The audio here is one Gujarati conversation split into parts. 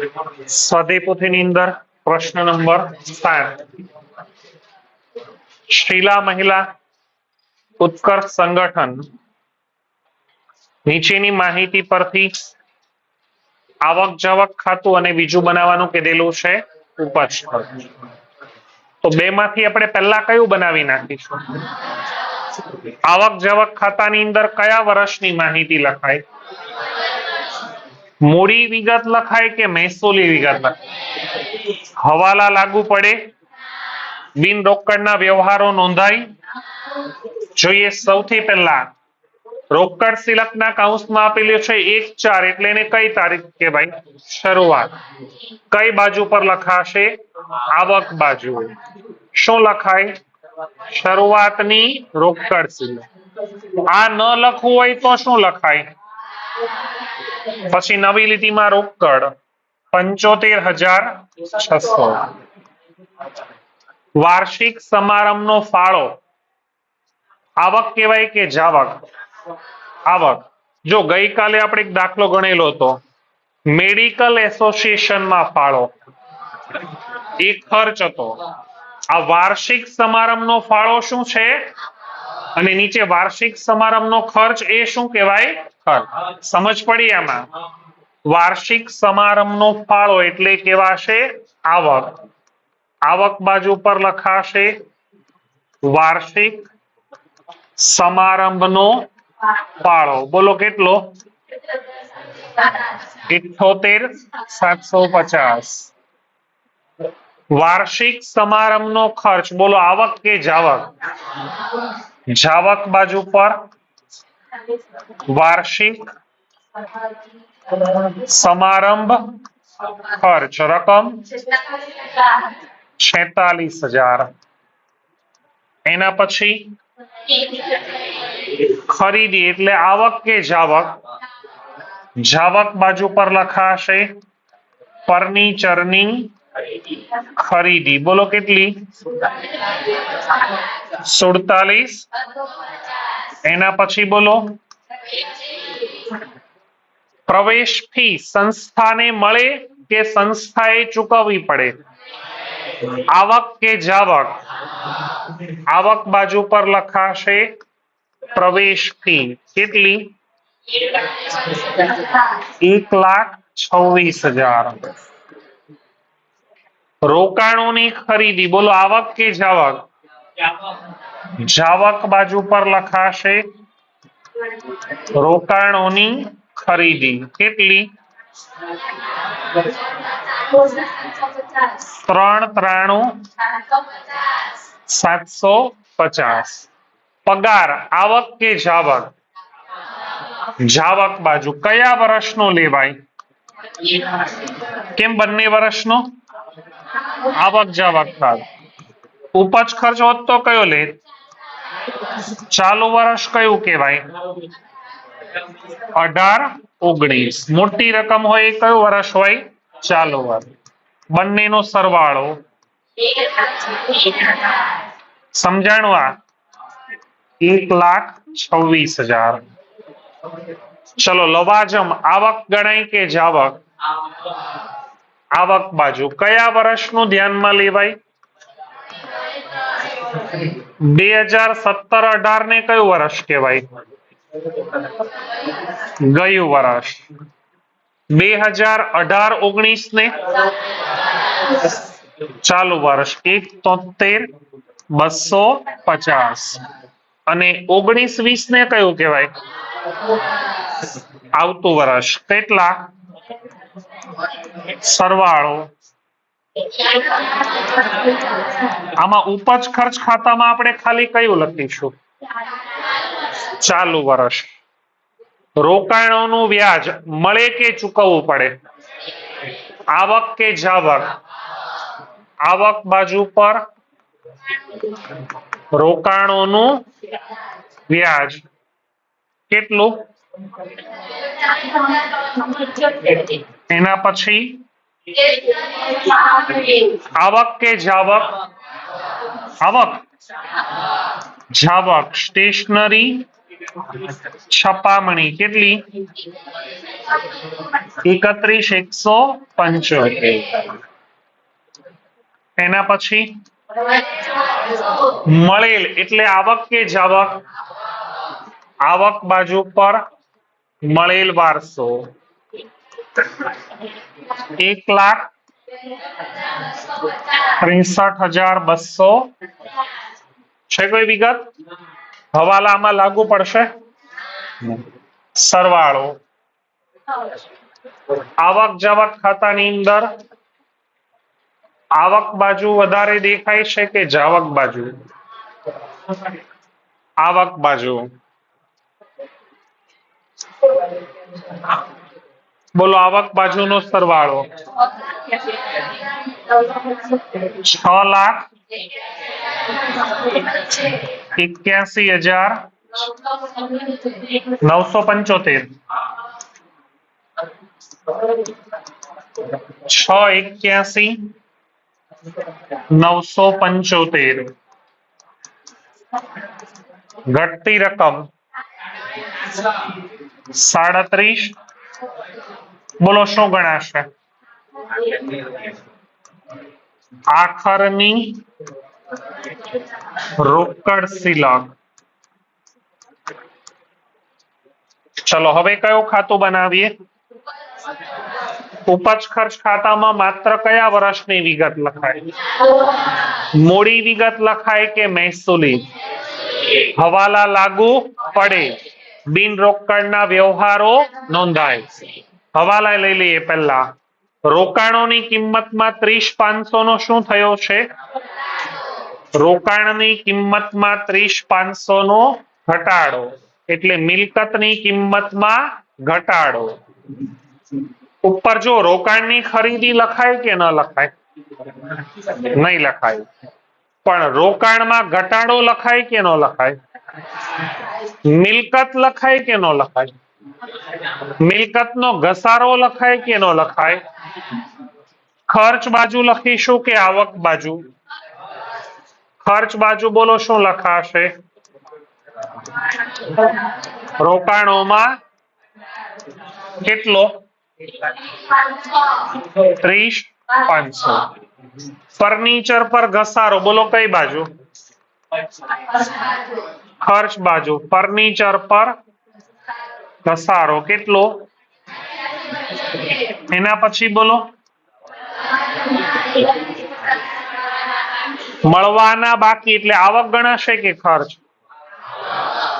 સ્વાધ્યાય અંદર પ્રશ્ન નંબર સાત. શીલા મહિલા ઉત્કર્ષ સંગઠન. નીચેની માહિતી પરથી આવક જાવક ખાતું અને બીજું બનાવવાનું કીધેલું છે ઉપજ તો બે માંથી આપણે પહેલા કયું બનાવી નાખીશું? આવક જાવક ખાતાની અંદર કયા વર્ષની માહિતી લખાય? મૂડી વિગત લખાય કે મહેસૂલી વિગત લખાય? હવાલા લાગુ પડે. બિન રોકડના વ્યવહારો નોંધાય. જોઈએ સૌથી પહેલા, રોકડ સિલકના કાઉન્સમાં આપેલું છે એક ચાર, એટલે એને કઈ તારીખ કે ભાઈ? શરૂઆત. કઈ બાજુ પર લખાશે? આવક બાજુ. શું લખાય? શરૂઆતની રોકડ સિલક. આ ન લખવું હોય તો શું લખાય? પછી નવી લીટીમાં રોકડ પંચોતેર હજાર છસો. વાર્ષિક સમારંભનો ફાળો. આવક કહેવાય કે જાવક? આવક. જો ગઈકાલે આપણે એક દાખલો ગણેલો હતો. મેડિકલ એસોસિએશનમાં ફાળો. એ ખર્ચ હતો. આ વાર્ષિક સમારંભનો ફાળો શું છે? અને નીચે વાર્ષિક સમારંભનો ખર્ચ એ શું કહેવાય? સમજ પડી આમાં? વાર્ષિક સમારંભનો ફાળો એટલે કેવાશે આવક. આવક બાજુ પર લખાશે વાર્ષિક સમારંભનો ફાળો. બોલો કેટલો? ઇઠોતેર સાતસો પચાસ. વાર્ષિક સમારંભનો ખર્ચ. બોલો, આવક કે જાવક? જાવક બાજુ પર વાર્ષિક સમારંભ ખર્ચ રકમ છેતાલીસ હજાર એના પછી ખરીદી એટલે આવક કે જાવક? જાવક બાજુ પર લખાશે ફર્નિચરની ખરીદી. બોલો કેટલી? સુડતાલીસ. એના પછી બોલો. પ્રવેશ ફી સંસ્થાને મળે કે સંસ્થાએ ચૂકવવી પડે? આવક કે જાવક? આવક બાજુ પર લખાશે પ્રવેશ ફી કેટલી? એક લાખ છવ્વીસ હજાર. રોકાણોની ખરીદી. બોલો, આવક કે જાવક? જાવક બાજુ પર લખાશે, રોકાણોની ખરીદી. કેટલી? ત્રણ ત્રાણું, સાતસો પચાસ. પગાર, આવક કે જાવક? જાવક બાજુ. કયા વર્ષનો લેવાય? કેમ બંને વર્ષનો? આવક જાવક ખાત ઉપજ ખર્ચ હોત તો કયો લે? ચાલુ વર્ષ કયું કહેવાય? અઢાર, ઓગણીસ. મોટી રકમ હોય એ કયું વર્ષ હોય? ચાલુ વર્ષ. બંનેનો સરવાળો. સમજાણવા એક લાખ છવ્વીસ હજાર. ચલો, લવાજમ. આવક ગણાય કે જાવક? આવક બાજુ. કયા વર્ષનું ધ્યાનમાં લેવાય? સત્તર ને કયું વર્ષ કહેવાય? ગયું વર્ષ. બે હજાર અઢાર ઓગણીસ ને ચાલુ વર્ષ. એક તોતેર બસો પચાસ. અને ઓગણીસ વીસ ને કયું કહેવાય? આવતું વર્ષ. કેટલા? સરવાળો. આમાં ઉપજ ખર્ચ ખાતામાં આપણે ખાલી કયું લખીશું? ચાલુ વર્ષ. રોકાણોનું વ્યાજ મળે કે ચૂકવવું પડે? આવક કે જાવક? આવક બાજુ પર રોકાણોનું વ્યાજ કેટલું? એના પછી આવક કે જાવક આવક જાવક સ્ટેશનરી છપામણી કેટલી એકત્રીસ એકસો પંચોતેર એના પછી? મળેલ એટલે આવક કે જાવક? આવક બાજુ પર મળેલ વારસો. એક લાખ ત્રેસઠ હજાર બસો. છે કોઈ વિગત? હવાલામાં લાગુ પડશે? સરવાળો. આવક જાવક ખાતાની અંદર આવક બાજુ વધારે દેખાય છે કે જાવક બાજુ? આવક બાજુ. બોલો આવક બાજુનો સરવાળો. છ લાખ એક્યાસી હજાર નવસો પંચોતેર. છ એક્યાસી નવસો પંચોતેર. ઘટતી રકમ સાડત્રીસ બોલો, શું ગણાશે? આખરની રોકડ શિલક ચલો, હવે કયું ખાતું બનાવીએ? ઉપજ ખર્ચ ખાતામાં માત્ર કયા વર્ષની વિગત લખાય? મૂડી વિગત લખાય કે મહેસૂલી? હવાલા લાગુ પડે? બિન રોકડના વ્યવહારો નોંધાય હવાલા લઈ લઈએ પહેલા. રોકાણોની કિંમતમાં ત્રીસ પાંચસો નો શું થયો છે? રોકાણની કિંમતમાં ત્રીસ પાંચસો નો ઘટાડો. એટલે મિલકતની કિંમતમાં ઘટાડો. ઉપર જો રોકાણની ખરીદી લખાય કે ન લખાય? નહીં લખાય. પણ રોકાણમાં ઘટાડો લખાય કે ન લખાય? મિલકત લખાય કે ન લખાય? મિલકત નો ઘસારો લખાય કે ન લખાય? ખર્ચ બાજુ લખીશું કે આવક બાજુ? ખર્ચ બાજુ બોલો શું લખાશે? રોકાણોમાં કેટલો? ત્રીસ પાંચસો. ફર્નિચર પર ઘસારો બોલો કઈ બાજુ? ખર્ચ બાજુ ફર્નિચર પર ઘસારો કેટલો? એના પછી બોલો. મળવાના બાકી, એટલે આવક ગણાશે કે ખર્ચ?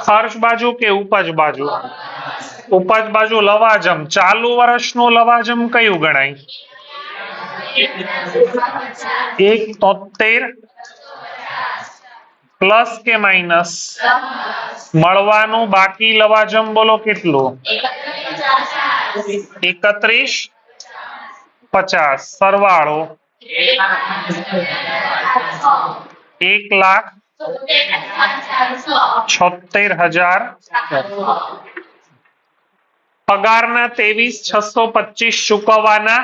ખર્ચ બાજુ કે ઉપજ બાજુ? ઉપજ બાજુ લવાજમ. ચાલુ વર્ષનું લવાજમ કયું ગણાય? એક તોતેર પ્લસ કે માઇનસ? મળવાનું બાકી લવાજમ બોલો કેટલું? એકત્રીસ પચાસ. સરવાળો. એક લાખ છોતેર હજાર. પગારના ત્રેવીસ છસો પચીસ ચૂકવવાના.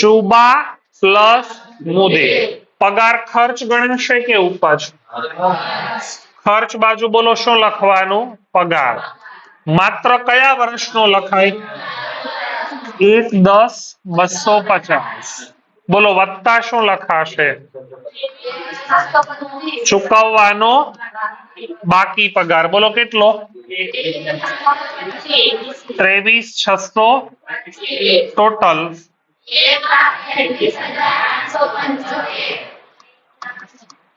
ચુબા પ્લસ મુદે. પગાર ખર્ચ ગણશે કે ઉપજ? ખર્ચ બાજુ બોલો શું લખવાનું? પગાર. માત્ર કયા વર્ષનો લખાય? એક, દસ, બસો પચાસ. બોલો, વત્તા શું લખાશે? ચૂકવવાનો બાકી પગાર. બોલો, કેટલો? ત્રેવીસ, છસો ટોટલ.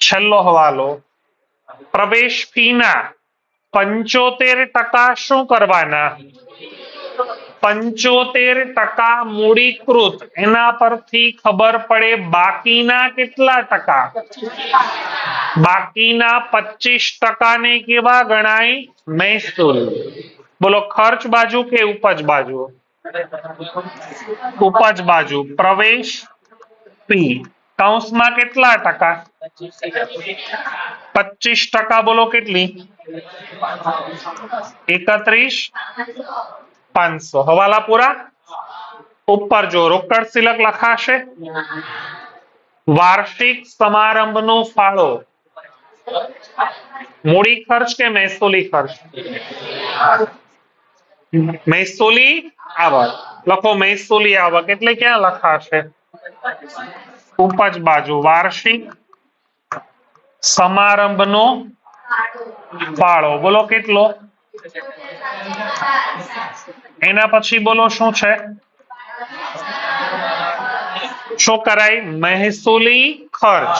છેલ્લો હવાલો પ્રવેશ ફીના પંચોતેર ટકા શું કરવાના પંચોતેર ટકા મૂડીકૃત એના પરથી ખબર પડે બાકીના કેટલા ટકા બાકીના પચીસ ટકા ને કેવા ગણાય મહેસૂલ બોલો ખર્ચ બાજુ કે ઉપજ બાજુ ઉપજ બાજુ પ્રવેશ ફી કૌંસમાં કેટલા ટકા? પચીસ ટકા બોલો કેટલી? એકત્રીસ? પાંચસો. હવાલા પૂરા? ઉપર જો રોકડ સિલક લખાશે. વાર્ષિક સમારંભનો ફાળો. મૂડી ખર્ચ કે મહેસૂલી ખર્ચ? મહેસૂલી આવક. લખો મહેસૂલી આવક. એટલે ક્યાં લખાશે? ઉપજ બાજુ વાર્ષિક સમારંભનો ફાળો. બોલો કેટલો? એના પછી બોલો શું છે? શું કરાય? મહેસૂલી ખર્ચ.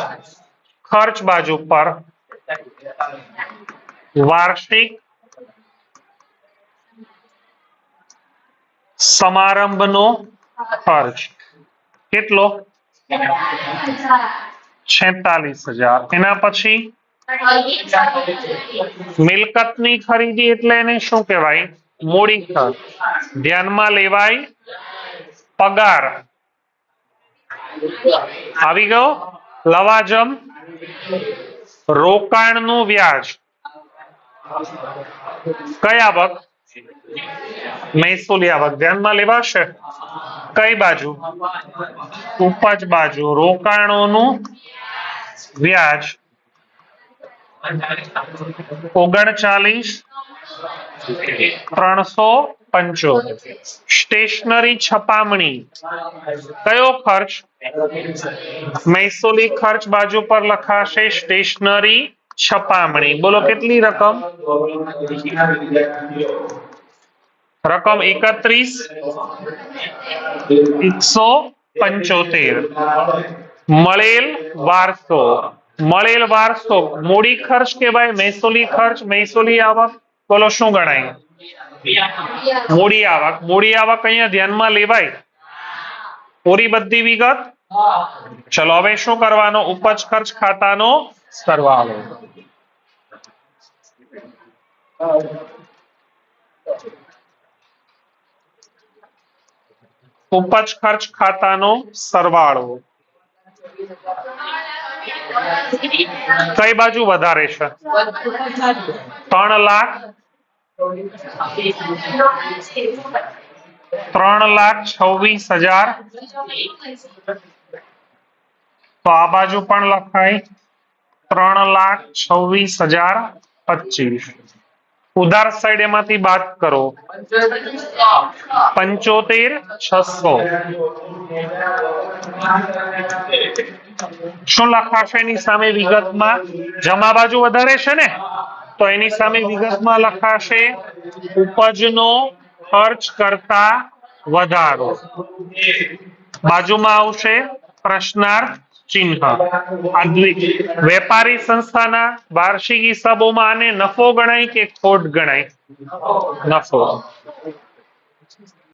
ખર્ચ બાજુ પર વાર્ષિક સમારંભનો ખર્ચ. કેટલો? છેતાલીસ હજાર. એના પછી? મિલકતની ખરીદી એટલે એને શું કહેવાય? મૂડી ખર્ચ. ધ્યાનમાં લેવાય પગાર. આવી ગયો? લવાજમ. રોકાણનું વ્યાજ. કયા વખત? મહેસૂલી આવક ધ્યાનમાં લેવાશે? કઈ બાજુ? ઉપજ બાજુ. રોકાણોનું વ્યાજ. ઓગણચાલીસ, ત્રણસો પંચોતેર. સ્ટેશનરી છપામણી. કયો ખર્ચ? મહેસૂલી ખર્ચ બાજુ પર લખાશે સ્ટેશનરી છપામણી. બોલો, કેટલી રકમ? રકમ એકત્રીસ, એકસો પંચોતેર. મળેલ વારસો મળેલ વારસો, મૂડી ખર્ચ કહેવાય, મહેસૂલી ખર્ચ, મહેસૂલી આવક, બોલો શું ગણાય? મૂડી આવક. મૂડી આવક અહીંયા ધ્યાનમાં લેવાય. પૂરી બધી વિગત? ચલો, હવે શું કરવાનો? ઉપજ ખર્ચ ખાતાનો સરવાળો. ઉપજ ખર્ચ ખાતાનો સરવાળો કઈ બાજુ વધારે છે? ત્રણ લાખ? ત્રણ લાખ છવ્વીસ હજાર? તો આ બાજુ પણ લખાય. ત્રણ લાખ છવ્વીસ હજાર પચીસ. ઉધાર સાઈડ એમાંથી બાદ કરો. પંચોતેર છસો. શું લખાશે એની સામે વિગતમાં? જમા બાજુ વધારે છે ને? તો એની સામે વિગતમાં લખાશે, ઉપજનો ખર્ચ કરતા વધારો. બાજુમાં આવશે પ્રશ્નાર્થ ચિહ્ન. આ વેપારી સંસ્થાના વાર્ષિક હિસાબોમાં આને નફો ગણાય કે ખોટ ગણાય? નફો.